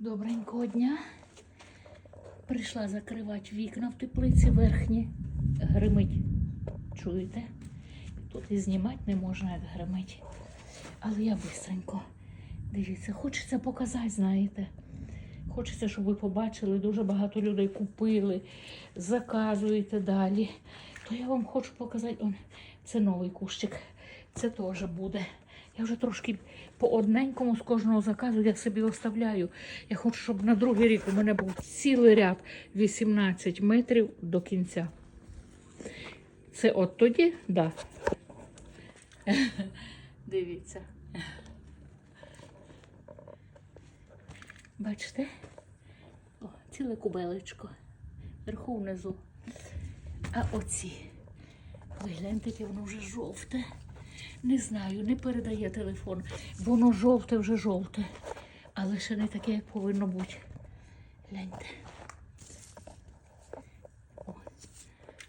Добренького дня. Прийшла закривати вікна в теплиці верхні. Гримить. Чуєте? Тут і знімати не можна, як гримить. Але я бистренько. Дивіться, хочеться показати, знаєте. Хочеться, щоб ви побачили, дуже багато людей купили, заказуєте далі. То я вам хочу показати, он, це новий кущик. Це теж буде. Я вже трошки по одненькому з кожного заказу я собі оставляю. Я хочу, щоб на другий рік у мене був цілий ряд 18 метрів до кінця. Це от тоді, да. Дивіться. Бачите? О, ціле кубелечко. Вверху внизу. А оці. Ви гляньте, яке воно вже жовте. Не знаю, не передає телефон. Воно жовте вже жовте. Але ще не таке, як повинно бути. Гляньте.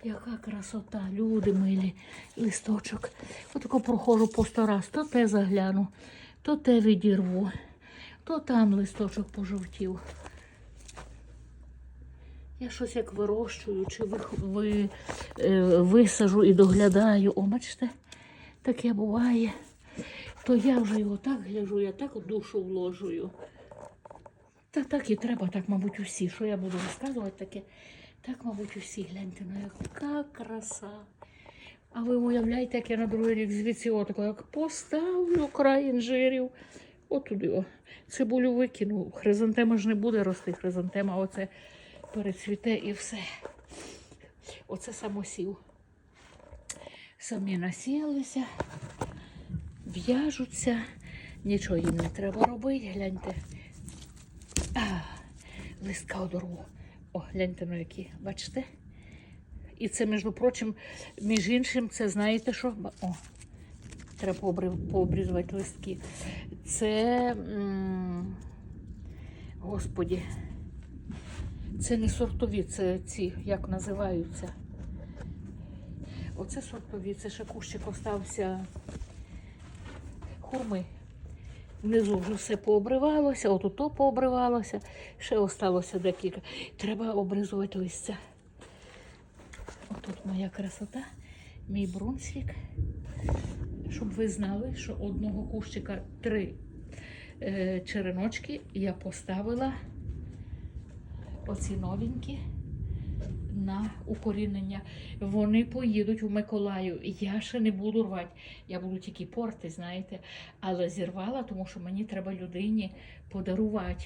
Яка красота, люди милі, листочок. Отако проходжу по сто раз, то те загляну, то те відірву, то там листочок пожовтів. Я щось як вирощую, чи ви, ви, е, висажу і доглядаю. О, бачите, таке буває. То я вже його так гляжу, я так душу вложую. Та так і треба, так, мабуть, усі. Що я буду розказувати таке? Так, мабуть, усі. Гляньте, ну яка краса. А ви уявляєте, як я на другий рік звідси отако, як поставлю край інжирів. Отуди. О. Цибулю викину. Хризантема ж не буде рости. Хризантема оце перецвіте і все. Оце самосів. Самі насіялися, в'яжуться, нічого їм не треба робити, гляньте. А, листка одорву. О, гляньте на які, бачите? І це, між прочим, між іншим, це знаєте що? О, треба пообрізувати листки. Це, господі, це не сортові, це ці, як називаються. Оце сортові, це ще кущик остався хурми. Внизу вже все пообривалося, отут то пообривалося, ще осталося декілька. Треба обризувати листя. Отут моя красота, мій брунсвік. Щоб ви знали, що одного кущика три е, череночки я поставила оці новенькі укорінення. Вони поїдуть у Миколаїв. Я ще не буду рвати. Я буду тільки порти, знаєте. Але зірвала, тому що мені треба людині подарувати.